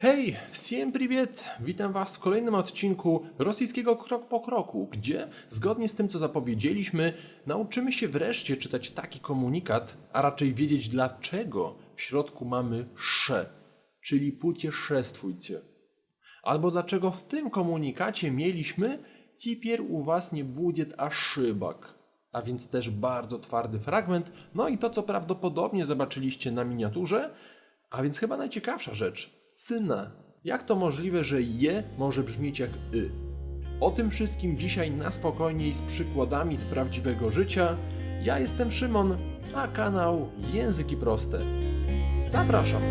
Hej, всем привет! Witam Was w kolejnym odcinku rosyjskiego Krok po Kroku, gdzie, zgodnie z tym co zapowiedzieliśmy, nauczymy się wreszcie czytać taki komunikat, a raczej wiedzieć dlaczego w środku mamy sze, czyli putieszествуйте. Albo dlaczego w tym komunikacie mieliśmy Теперь u Was nie будет ошибок. A więc też bardzo twardy fragment, no i to co prawdopodobnie zobaczyliście na miniaturze, a więc chyba najciekawsza rzecz. Cyna. Jak to możliwe, że je może brzmieć jak y? O tym wszystkim dzisiaj na spokojniej z przykładami z prawdziwego życia. Ja jestem Szymon, a kanał Języki Proste. Zapraszam.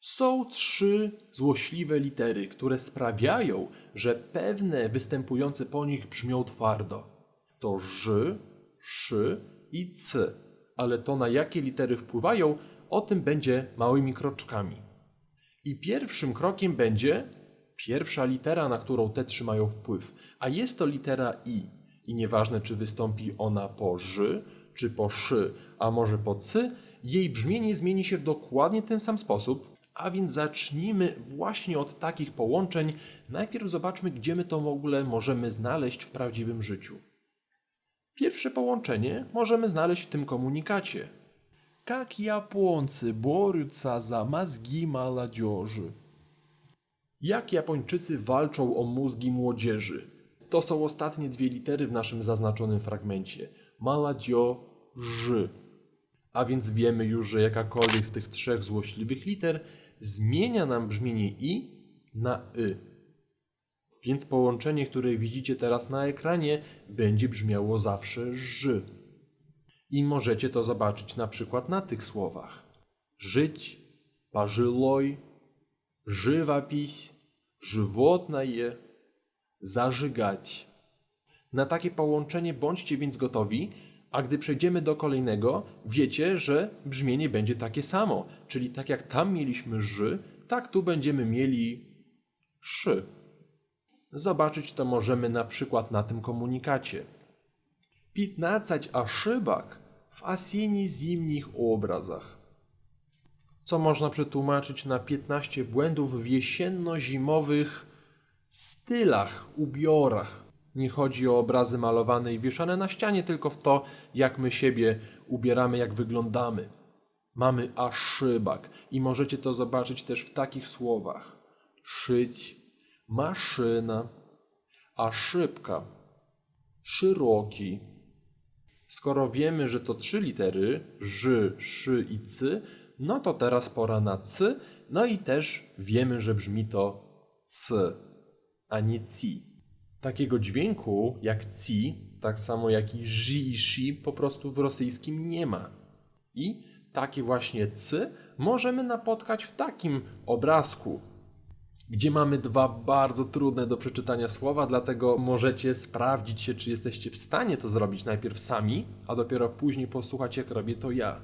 Są trzy złośliwe litery, które sprawiają, że pewne występujące po nich brzmią twardo. To ż, szy i c, ale to na jakie litery wpływają, o tym będzie małymi kroczkami. I pierwszym krokiem będzie pierwsza litera, na którą te trzy mają wpływ, a jest to litera i. I nieważne, czy wystąpi ona po ż, czy po szy, a może po cy, jej brzmienie zmieni się w dokładnie ten sam sposób, a więc zacznijmy właśnie od takich połączeń. Najpierw zobaczmy, gdzie my to w ogóle możemy znaleźć w prawdziwym życiu. Pierwsze połączenie możemy znaleźć w tym komunikacie. Jak Japońcy борются za mózgi молодежи. Jak Japończycy walczą o mózgi młodzieży. To są ostatnie dwie litery w naszym zaznaczonym fragmencie. Молодежи. A więc wiemy już, że jakakolwiek z tych trzech złośliwych liter zmienia nam brzmienie i na y. Więc połączenie, które widzicie teraz na ekranie, będzie brzmiało zawsze ży. I możecie to zobaczyć na przykład na tych słowach. Żyć, pażyloj, żywapis, żywotnaje, zażygać. Na takie połączenie bądźcie więc gotowi, a gdy przejdziemy do kolejnego, wiecie, że brzmienie będzie takie samo, czyli tak jak tam mieliśmy ży, tak tu będziemy mieli szy. Zobaczyć to możemy na przykład na tym komunikacie. 15 ошибок w осенне-zimnych obrazach. Co można przetłumaczyć na 15 błędów w jesienno-zimowych stylach, ubiorach. Nie chodzi o obrazy malowane i wieszane na ścianie, tylko w to, jak my siebie ubieramy, jak wyglądamy. Mamy aszybak i możecie to zobaczyć też w takich słowach. Szyć, maszyna, aszybka, szeroki. Skoro wiemy, że to trzy litery, ż, szy i cy, no to teraz pora na cy, no i też wiemy, że brzmi to c, a nie ci. Takiego dźwięku jak ci, tak samo jak i zi i shi, po prostu w rosyjskim nie ma. I takie właśnie cy możemy napotkać w takim obrazku, gdzie mamy dwa bardzo trudne do przeczytania słowa, dlatego możecie sprawdzić się, czy jesteście w stanie to zrobić najpierw sami, a dopiero później posłuchać, jak robię to ja.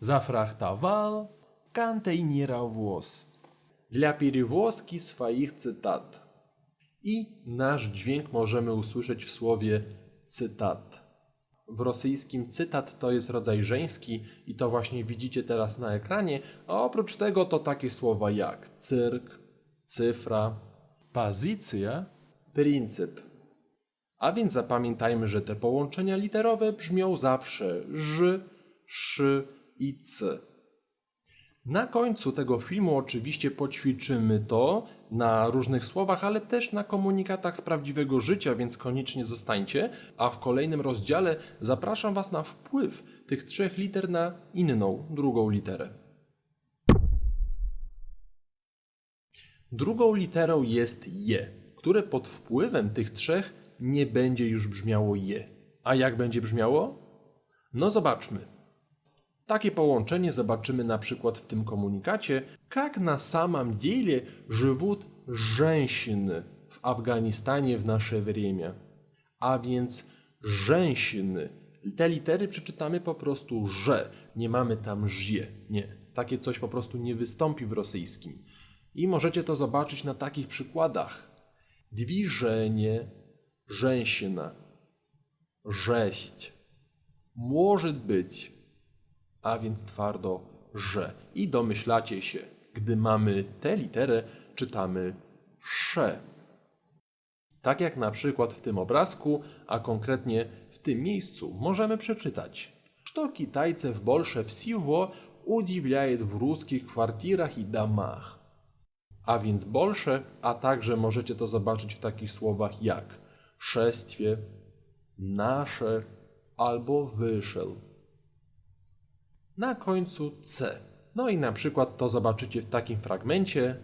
Zafrachtował kontenerowoz dla перевозки swoich cytat. I nasz dźwięk możemy usłyszeć w słowie cytat. W rosyjskim cytat to jest rodzaj żeński i to właśnie widzicie teraz na ekranie, a oprócz tego to takie słowa jak cyrk, cyfra, pozycja, pryncyp. A więc zapamiętajmy, że te połączenia literowe brzmią zawsze ż, szy i c. Na końcu tego filmu oczywiście poćwiczymy to na różnych słowach, ale też na komunikatach z prawdziwego życia, więc koniecznie zostańcie. A w kolejnym rozdziale zapraszam Was na wpływ tych trzech liter na inną, drugą literę. Drugą literą jest je, które pod wpływem tych trzech nie będzie już brzmiało je. A jak będzie brzmiało? No zobaczmy. Takie połączenie zobaczymy na przykład w tym komunikacie, jak na samym деле живут женщины w Afganistanie w nasze время. A więc rzęsiny. Te litery przeczytamy po prostu że. Nie mamy tam żie. Nie. Takie coś po prostu nie wystąpi w rosyjskim. I możecie to zobaczyć na takich przykładach. Движение, женщина. żeść. Może być, a więc twardo że. I domyślacie się, gdy mamy tę literę, czytamy sze. Tak jak na przykład w tym obrazku, a konkretnie w tym miejscu możemy przeczytać. Что китайцев больше всего удивляет в русских квартирах и домах. A więc больше, a także możecie to zobaczyć w takich słowach jak szestwie, nasze albo wyszel. Na końcu C. No i na przykład to zobaczycie w takim fragmencie.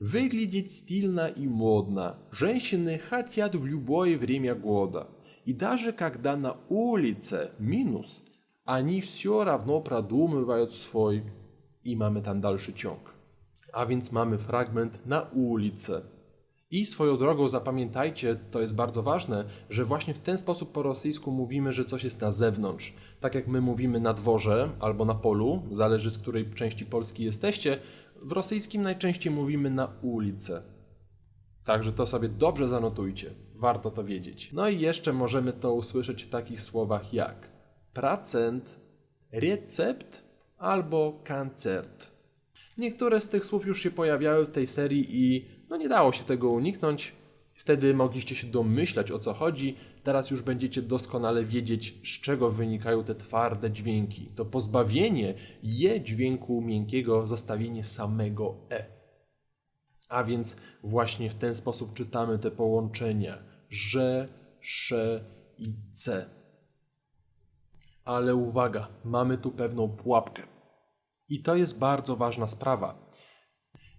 Выглядеть стильно и модно. Женщины хотят в любое время года. И даже когда на улице минус, они все равно продумывают свой. I mamy tam dalszy ciąg. A więc mamy fragment na ulicę. I swoją drogą zapamiętajcie, to jest bardzo ważne, że właśnie w ten sposób po rosyjsku mówimy, że coś jest na zewnątrz. Tak jak my mówimy na dworze albo na polu, zależy z której części Polski jesteście, w rosyjskim najczęściej mówimy na ulicę. Także to sobie dobrze zanotujcie. Warto to wiedzieć. No i jeszcze możemy to usłyszeć w takich słowach jak procent, recept albo koncert. Niektóre z tych słów już się pojawiały w tej serii i no nie dało się tego uniknąć. Wtedy mogliście się domyślać o co chodzi. Teraz już będziecie doskonale wiedzieć, z czego wynikają te twarde dźwięki. To pozbawienie je dźwięku miękkiego, zostawienie samego e. A więc właśnie w ten sposób czytamy te połączenia że, sze i c. Ale uwaga, mamy tu pewną pułapkę. I to jest bardzo ważna sprawa.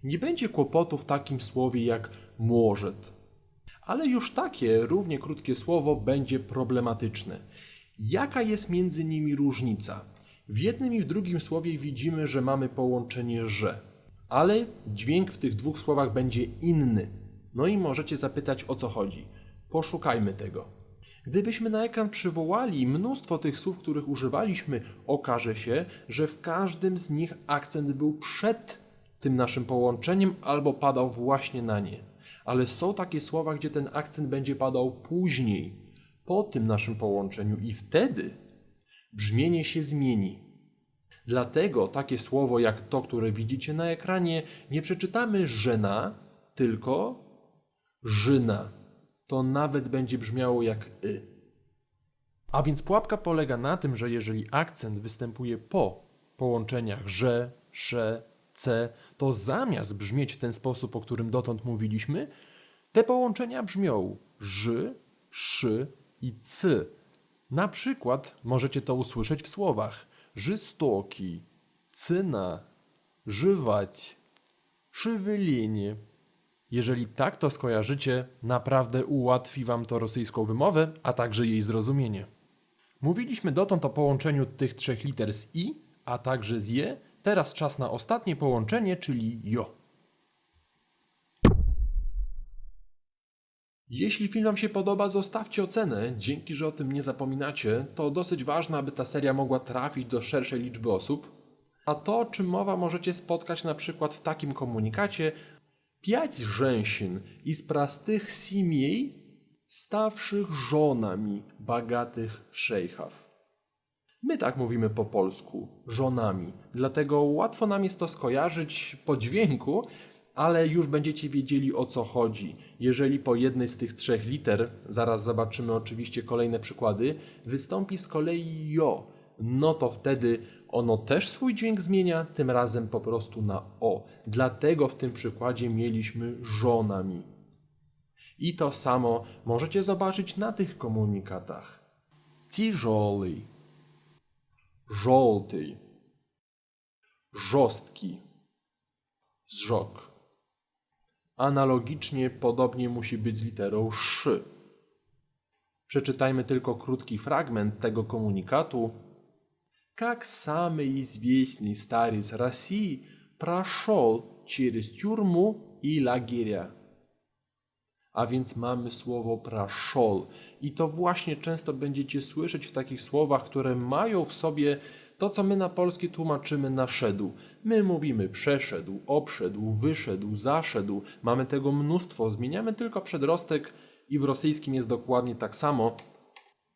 Nie będzie kłopotu w takim słowie jak możet, ale już takie równie krótkie słowo będzie problematyczne. Jaka jest między nimi różnica? W jednym i w drugim słowie widzimy, że mamy połączenie że, ale dźwięk w tych dwóch słowach będzie inny. No i możecie zapytać o co chodzi. Poszukajmy tego. Gdybyśmy na ekran przywołali mnóstwo tych słów, których używaliśmy, okaże się, że w każdym z nich akcent był przed tym naszym połączeniem albo padał właśnie na nie. Ale są takie słowa, gdzie ten akcent będzie padał później, po tym naszym połączeniu, i wtedy brzmienie się zmieni. Dlatego takie słowo jak to, które widzicie na ekranie, nie przeczytamy żena, tylko żyna. To nawet będzie brzmiało jak y. A więc pułapka polega na tym, że jeżeli akcent występuje po połączeniach że, sze, c, to zamiast brzmieć w ten sposób, o którym dotąd mówiliśmy, te połączenia brzmią ży, szy i cy. Na przykład możecie to usłyszeć w słowach żystoki, cyna, żywać, szywylenie. Jeżeli tak to skojarzycie, naprawdę ułatwi Wam to rosyjską wymowę, a także jej zrozumienie. Mówiliśmy dotąd o połączeniu tych trzech liter z i, a także z je. Teraz czas na ostatnie połączenie, czyli jo. Jeśli film Wam się podoba, zostawcie ocenę. Dzięki, że o tym nie zapominacie. To dosyć ważne, aby ta seria mogła trafić do szerszej liczby osób. A to, czym mowa, możecie spotkać na przykład w takim komunikacie Pięć żeńszyn из простых семей, stawszych żonami bogatych szejchów. My tak mówimy po polsku, żonami. Dlatego łatwo nam jest to skojarzyć po dźwięku, ale już będziecie wiedzieli o co chodzi. Jeżeli po jednej z tych trzech liter, zaraz zobaczymy oczywiście kolejne przykłady, wystąpi z kolei jo, no to wtedy ono też swój dźwięk zmienia, tym razem po prostu na o. Dlatego w tym przykładzie mieliśmy żonami. I to samo możecie zobaczyć na tych komunikatach. Тяжелый, żółty, żostki, zżok. Analogicznie podobnie musi być z literą sz. Przeczytajmy tylko krótki fragment tego komunikatu. Как самый известный старец России прошел через тюрьму и лагеря. A więc mamy słowo praszol. I to właśnie często będziecie słyszeć w takich słowach, które mają w sobie to, co my na polskie tłumaczymy na szedł. My mówimy przeszedł, obszedł, wyszedł, zaszedł. Mamy tego mnóstwo. Zmieniamy tylko przedrostek i w rosyjskim jest dokładnie tak samo.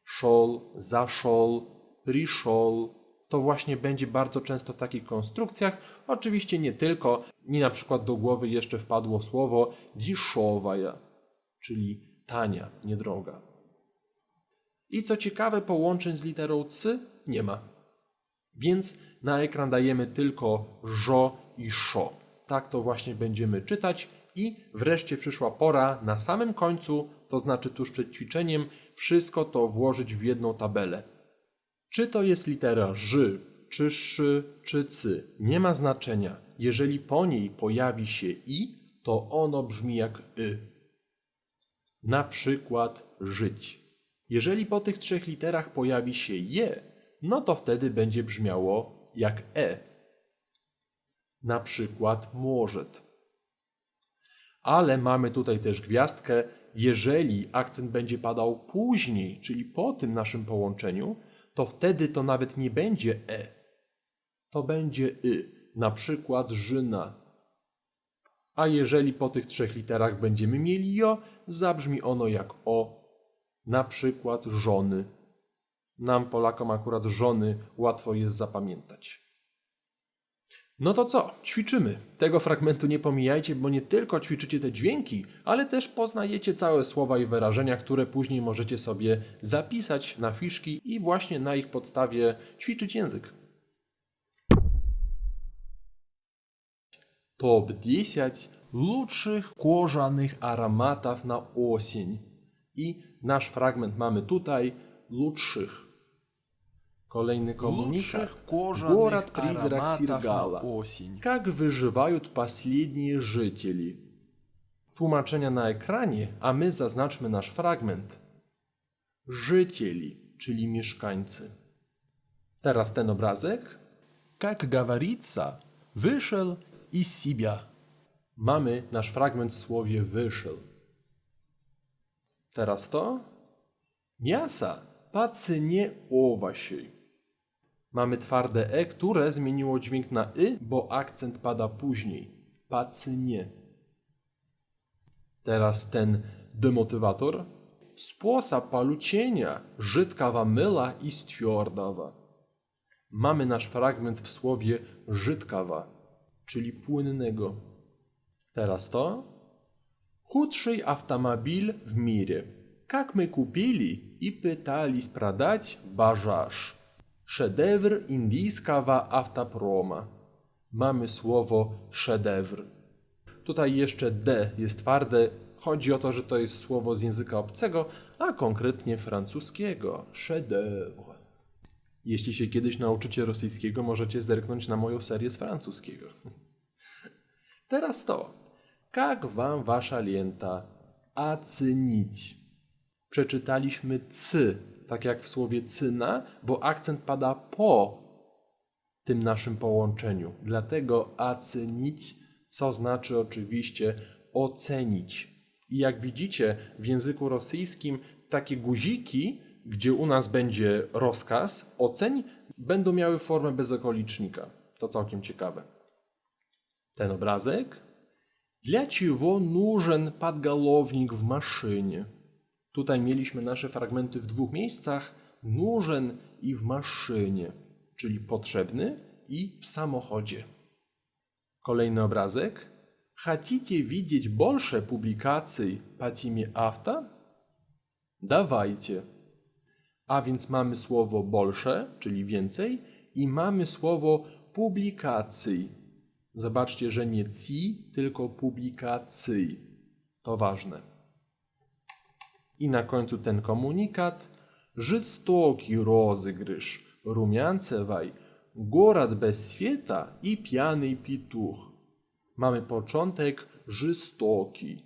szol, zaszol, priszol. to właśnie będzie bardzo często w takich konstrukcjach. Oczywiście nie tylko. Mi na przykład do głowy jeszcze wpadło słowo diszowaja, czyli tania, niedroga. I co ciekawe, połączeń z literą C nie ma. Więc na ekran dajemy tylko żo i szo. Tak to właśnie będziemy czytać. I wreszcie przyszła pora na samym końcu, to znaczy tuż przed ćwiczeniem, wszystko to włożyć w jedną tabelę. Czy to jest litera Ż, czy Sz, czy C, nie ma znaczenia. Jeżeli po niej pojawi się I, to ono brzmi jak Y. Na przykład żyć. Jeżeli po tych trzech literach pojawi się je, no to wtedy będzie brzmiało jak e. Na przykład możet. Ale mamy tutaj też gwiazdkę, jeżeli akcent będzie padał później, czyli po tym naszym połączeniu, to wtedy to nawet nie będzie e. To będzie y. Na przykład żyna. A jeżeli po tych trzech literach będziemy mieli jo, zabrzmi ono jak o. Na przykład żony. Nam, Polakom, akurat żony łatwo jest zapamiętać. No to co? Ćwiczymy. Tego fragmentu nie pomijajcie, bo nie tylko ćwiczycie te dźwięki, ale też poznajecie całe słowa i wyrażenia, które później możecie sobie zapisać na fiszki i właśnie na ich podstawie ćwiczyć język. Top 10 лучших кожаnych aromatów na осень. I nasz fragment mamy tutaj лучших. Kolejny komunikat. Лучших кожаных Город призрак ароматов Сиргала. на осень. Как wyżywają последние жители? Tłumaczenia na ekranie, a my zaznaczmy nasz fragment. Życieli, czyli mieszkańcy. Teraz ten obrazek. Как говорится, вышел из себя. Mamy nasz fragment w słowie wyszedł. Teraz to. Miasa po cenie owasiej. Mamy twarde E, które zmieniło dźwięk na Y, bo akcent pada później. Pacynie. Teraz ten demotywator. Sposa palucienia, żydkawa myla i stjordawa. Mamy nasz fragment w słowie żydkawa, czyli płynnego. Teraz to. Chudszy automobil w mire. Jak my kupili i pytali sprzedać bażaż. Szedewr indyjskawa aftaproma. Mamy słowo szedewr. Tutaj jeszcze D jest twarde. Chodzi o to, że to jest słowo z języka obcego, a konkretnie francuskiego. Szedewr. Jeśli się kiedyś nauczycie rosyjskiego, możecie zerknąć na moją serię z francuskiego. Teraz to. Jak wam wasza lienta acenić? Przeczytaliśmy cy tak jak w słowie cyna, bo akcent pada po tym naszym połączeniu. Dlatego ocenić, co znaczy oczywiście ocenić. I jak widzicie, w języku rosyjskim takie guziki, gdzie u nas będzie rozkaz, oceń, będą miały formę bezokolicznika. To całkiem ciekawe. Ten obrazek. Dla czego нужен podgalownik w maszynie? Tutaj mieliśmy nasze fragmenty w dwóch miejscach. Нужен i w maszynie, czyli potrzebny i w samochodzie. Kolejny obrazek. Хотите widzieć больше publikacji по теме авто? Dawajcie. A więc mamy słowo bolsze, czyli więcej, i mamy słowo publikacji. Zobaczcie, że nie ci, tylko publikacji. To ważne. I na końcu ten komunikat. Жестокий розыгрыш. Rumiancewaj. Город bez świata i piany pituch. Mamy początek żystoki.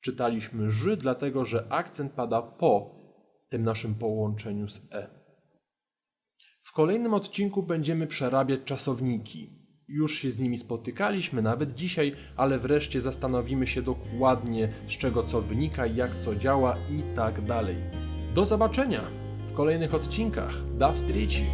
Czytaliśmy ży, dlatego że akcent pada po tym naszym połączeniu z e. W kolejnym odcinku będziemy przerabiać czasowniki. Już się z nimi spotykaliśmy nawet dzisiaj, ale wreszcie zastanowimy się dokładnie z czego co wynika, jak co działa i tak dalej. Do zobaczenia w kolejnych odcinkach. Da wstrzeci!